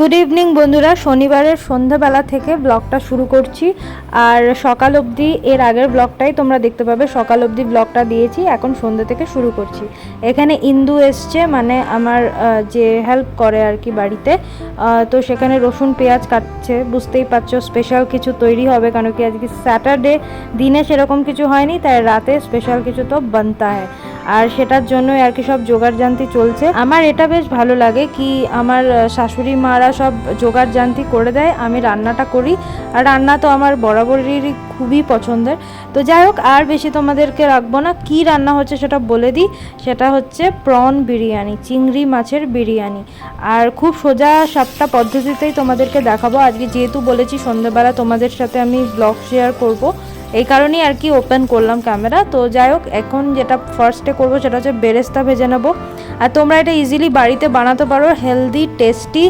Good evening বন্ধুরা। শনিবারের সন্ধ্যাবেলা থেকে ব্লগটা শুরু করছি। আর সকাল অবধি, এর আগের ব্লগটাই তোমরা দেখতে পাবে। সকাল অবধি ব্লগটা দিয়েছি, এখন সন্ধ্যা থেকে শুরু করছি। এখানে ইন্দু এসছে মানে আমার যে হেল্প করে আর কি বাড়িতে। তো সেখানে রসুন, পেঁয়াজ কাটছে। বুঝতেই পারছ স্পেশাল কিছু তৈরি হবে কেন কি আজকে স্যাটারডে দিনে সেরকম কিছু হয়নি, তাই রাতে স্পেশাল কিছু তো বানতা হয়। আর সেটার জন্যই আর কি সব জোগাড় জান্তি চলছে। আমার এটা বেশ ভালো লাগে কি আমার শাশুড়ি মারা সব জোগাড় জান্তি করে দেয়, আমি রান্নাটা করি। আর রান্না তো আমার বরাবরই খুবই পছন্দের। তো যাই হোক, আর বেশি তোমাদেরকে রাখব না, কি রান্না হচ্ছে সেটা বলে দিই। সেটা হচ্ছে প্রন বিরিয়ানি, চিংড়ি মাছের বিরিয়ানি। আর খুব সোজা সাতটা পদ্ধতিতেই তোমাদেরকে দেখাবো। আজকে যেহেতু বলেছি সন্ধ্যেবেলা তোমাদের সাথে আমি ব্লগ শেয়ার করব। এই কারণেই আর কি ওপেন করলাম ক্যামেরা তো যাই হোক এখন যেটা ফার্স্টে করব সেটা হচ্ছে বেরেস্তা ভেজে নেব। আর তোমরা এটা ইজিলি বাড়িতে বানাতে পারো হেলদি টেস্টি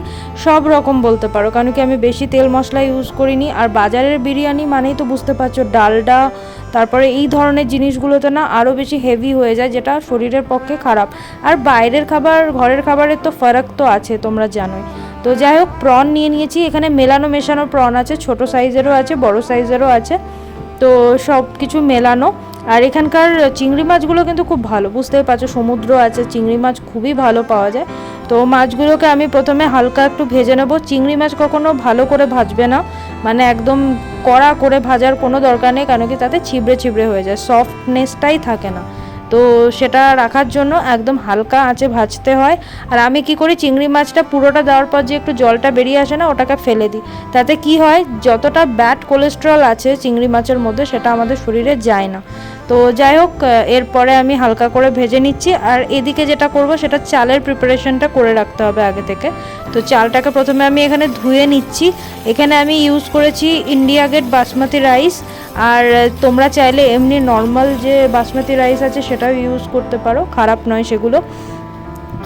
সব রকম বলতে পারো। কারণ কি আমি বেশি তেল মশলা ইউজ করিনি। আর বাজারের বিরিয়ানি মানেই তো বুঝতে পারছ, ডালডা, তারপরে এই ধরনের জিনিসগুলোতে না আরও বেশি হেভি হয়ে যায়, যেটা শরীরের পক্ষে খারাপ। আর বাইরের খাবার, ঘরের খাবারের তো ফারাক তো আছে, তোমরা জানোই। তো যাই হোক প্রন নিয়ে নিয়েছি। এখানে মেলানো মেশানো প্রন আছে, ছোট সাইজেরও আছে, বড় সাইজেরও আছে। তো সব কিছু মেলানো। আর এখানকার চিংড়ি মাছগুলো কিন্তু খুব ভালো, বুঝতেই পারছ, সমুদ্র আছে, চিংড়ি মাছ খুবই ভালো পাওয়া যায়। তো মাছগুলোকে আমি প্রথমে হালকা একটু ভেজে নেব। চিংড়ি মাছ কখনো ভালো করে ভাজবে না মানে একদম কড়া করে ভাজার কোনো দরকার নেই কেন কি তাতে ছিবড়ে ছিবড়ে হয়ে যায় সফটনেসটাই থাকে না। তো সেটা রাখার জন্য একদম হালকা আঁচে ভাজতে হয়। আর আমি কি করি, চিংড়ি মাছটা পুরোটা দেওয়ার পর যে একটু জলটা বেরিয়ে আসে না, ওটাকে ফেলে দিই। তাতে কি হয়, যতটা ব্যাড কোলেস্ট্রল আছে চিংড়ি মাছের মধ্যে, সেটা আমাদের শরীরে যায় না। তো যাই হোক এরপরে আমি হালকা করে ভেজে নিচ্ছি। আর এদিকে যেটা করব, সেটা চালের প্রিপারেশনটা করে রাখতে হবে আগে থেকে। তো চালটাকে প্রথমে আমি এখানে ধুয়ে নিচ্ছি। এখানে আমি ইউজ করেছি ইন্ডিয়া গেট বাসমতি রাইস আর তোমরা চাইলে এমনি নর্মাল যে বাসমতি রাইস আছে সেটাও ইউজ করতে পারো, খারাপ নয় সেগুলো।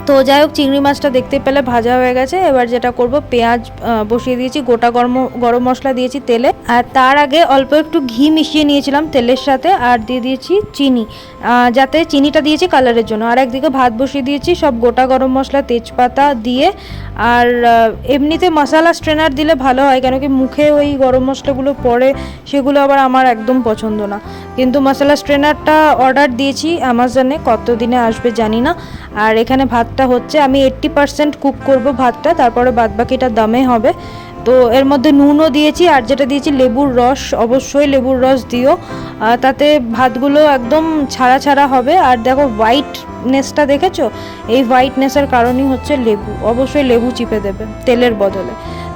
তো যাই হোক, চিংড়ি মাছটা দেখতে পেলে ভাজা হয়ে গেছে। এবার যেটা করব, পেঁয়াজ বসিয়ে দিয়েছি, গোটা গরম গরম মশলা দিয়েছি তেলে। আর তার আগে অল্প একটু ঘি মিশিয়ে নিয়েছিলাম তেলের সাথে, আর দিয়ে দিয়েছি চিনি। যাতে চিনিটা দিয়েছি কালারের জন্য। আর একদিকে ভাত বসিয়ে দিয়েছি, সব গোটা গরম মশলা, তেজপাতা দিয়ে। আর এমনিতে মশলা স্ট্রেনার দিলে ভালো হয়, কেন কি মুখে ওই গরম মশলাগুলো পড়ে, সেগুলো আবার আমার একদম পছন্দ না। কিন্তু মশলা স্ট্রেনারটা অর্ডার দিয়েছি অ্যামাজনে কত দিনে আসবে জানি না। আর এখানে ভাতটা হচ্ছে, আমি এইট্টি পার্সেন্ট কুক করব ভাতটা, তারপরে বাদবাকিটা দমে হবে। তো এর মধ্যে নুনও দিয়েছি, আর যেটা দিয়েছি লেবুর রস, অবশ্যই লেবুর রস দিও। তাতে ভাতগুলো একদম ছাড়া ছাড়া হবে। আর দেখো হোয়াইটনেসটা দেখেছ? এই হোয়াইটনেসের কারণই হচ্ছে লেবু। অবশ্যই লেবু চিপে দেবে, তেলের বদলে।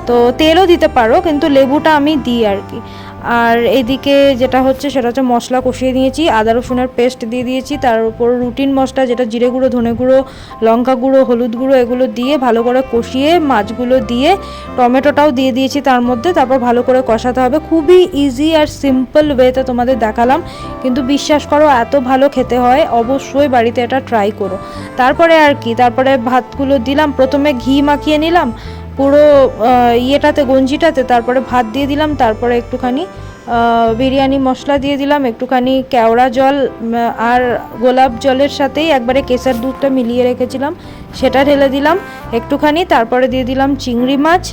তো তেলও দিতে পারো, কিন্তু লেবুটা আমি দিই আর কি। আর এদিকে যেটা হচ্ছে সেটা হচ্ছে মশলা কষিয়ে নিয়েছি, আদা রসুনের পেস্ট দিয়ে দিয়েছি, তার উপর রুটিন মশলা যেটা জিরে গুঁড়ো, ধনে গুঁড়ো, লঙ্কা গুঁড়ো, হলুদ গুঁড়ো এগুলো দিয়ে ভালো করে কষিয়ে মাছগুলো দিয়ে টমেটোটাও দিয়ে দিয়েছি তার মধ্যে, তারপর ভালো করে কষাতে হবে। খুবই ইজি আর সিম্পল ওয়েতে তোমাদের দেখালাম, কিন্তু বিশ্বাস করো এত ভালো খেতে হয়, অবশ্যই বাড়িতে এটা ট্রাই করো। তারপরে আর কি, তারপরে ভাতগুলো দিলাম, প্রথমে ঘি মাখিয়ে নিলাম পুরো ইয়েটাতে গঞ্জিটাতে তারপরে ভাত দিয়ে দিলাম তারপরে একটুখানি বিরিয়ানি মশলা দিয়ে দিলাম, একটুখানি কেওড়া জল আর গোলাপ জলের সাথেই একবারে কেসার দুধটা মিলিয়ে রেখেছিলাম, সেটা ঢেলে দিলাম, একটুখানি তারপরে দিয়ে দিলাম চিংড়ি মাছ।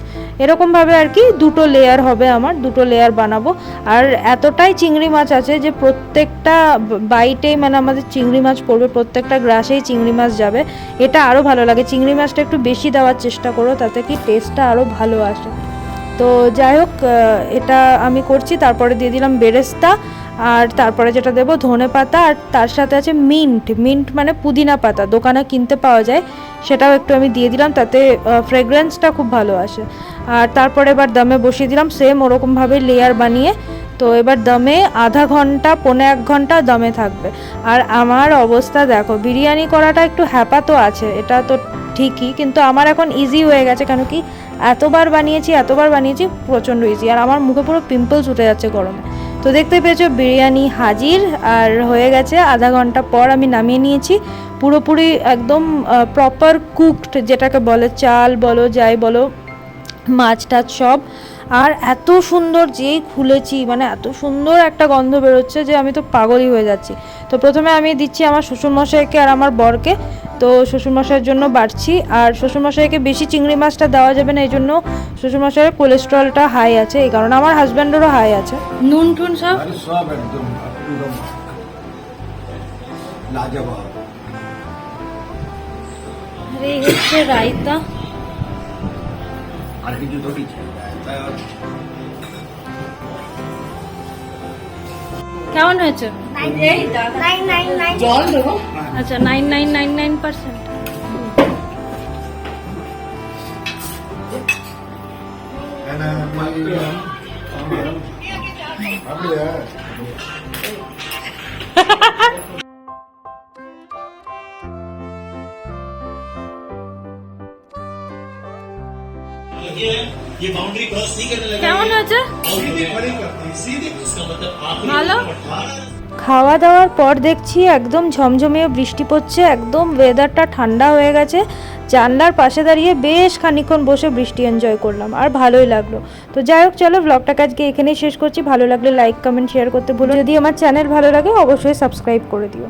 এরকমভাবে আর কি দুটো লেয়ার হবে আমার, দুটো লেয়ার বানাবো। আর এতটাই চিংড়ি মাছ আছে যে প্রত্যেকটা বাইটেই মানে আমাদের চিংড়ি মাছ পড়বে, প্রত্যেকটা গ্রাসেই চিংড়ি মাছ যাবে। এটা আরও ভালো লাগে। চিংড়ি মাছটা একটু বেশি দেওয়ার চেষ্টা করো, তাতে কি টেস্টটা আরও ভালো আসে। তো যাই হোক এটা আমি করছি, তারপরে দিয়ে দিলাম বেরেস্তা, আর তারপরে যেটা দেবো ধনে পাতা, আর তার সাথে আছে মিন্ট মিন্ট মানে পুদিনা পাতা, দোকানে কিনতে পাওয়া যায়, সেটাও একটু আমি দিয়ে দিলাম, তাতে ফ্রেগরেন্সটা খুব ভালো আসে। আর তারপরে এবার দমে বসিয়ে দিলাম সেম ওরকমভাবে লেয়ার বানিয়ে, তো এবার দমে আধা ঘণ্টা, পৌনে এক ঘণ্টা দমে থাকবে। আর আমার অবস্থা দেখো, বিরিয়ানি করাটা একটু হ্যাপা তো আছে, এটা তো ঠিকই, কিন্তু আমার এখন ইজি হয়ে গেছে, কেন কি এতবার বানিয়েছি এতবার বানিয়েছি, প্রচণ্ড ইজি আর আমার মুখে পুরো পিম্পলস উঠে যাচ্ছে গরমে। তো দেখতে পেয়েছ, বিরিয়ানি হাজির। আর হয়ে গেছে আধা ঘণ্টা পর আমি নামিয়ে নিয়েছি। পুরোপুরি একদম প্রপার কুকড যেটাকে বলে চাল বলো, যাই বলো, মাছ টাছ সব। আর এত সুন্দর যেই খুলেছি মানে এত সুন্দর একটা গন্ধ বেরোচ্ছে যে আমি তো পাগলই হয়ে যাচ্ছি। তো প্রথমে আমি দিচ্ছি আমার শ্বশুরমশাইকে আর আমার বরকে। তো শ্বশুরমশাইয়ের জন্য বাড়ছি। আর শ্বশুরমশাইকে বেশি চিংড়ি মাছটা দেওয়া যাবে না এই জন্য শ্বশুরমশাইয়ের কোলেস্ট্রলটা হাই আছে। এই কারণে আমার হাজব্যান্ডেরও হাই আছে। নুন টুন সব? সব একদম পুরো লাজবাব। এই হচ্ছে রায়তা। আর কিছু কেমন হয়েছে নাইন নাইন নাইন আচ্ছা nine nine nine nine percent ये কেমন হয়েছে ভালো খাওয়া দাওয়ার পর দেখছি একদম ঝমঝমে বৃষ্টি পড়ছে একদম ওয়েদারটা ঠান্ডা হয়ে গেছে। জানলার পাশে দাঁড়িয়ে বেশ খানিক্ষণ বসে বৃষ্টি এনজয় করলাম আর ভালোই লাগল। তো যাই হোক চলো ব্লগটাকে আজকে এখানেই শেষ করছি। ভালো লাগলে লাইক কমেন্ট শেয়ার করতে ভুলো যদি আমার চ্যানেল ভালো লাগে অবশ্যই সাবস্ক্রাইব করে দিও।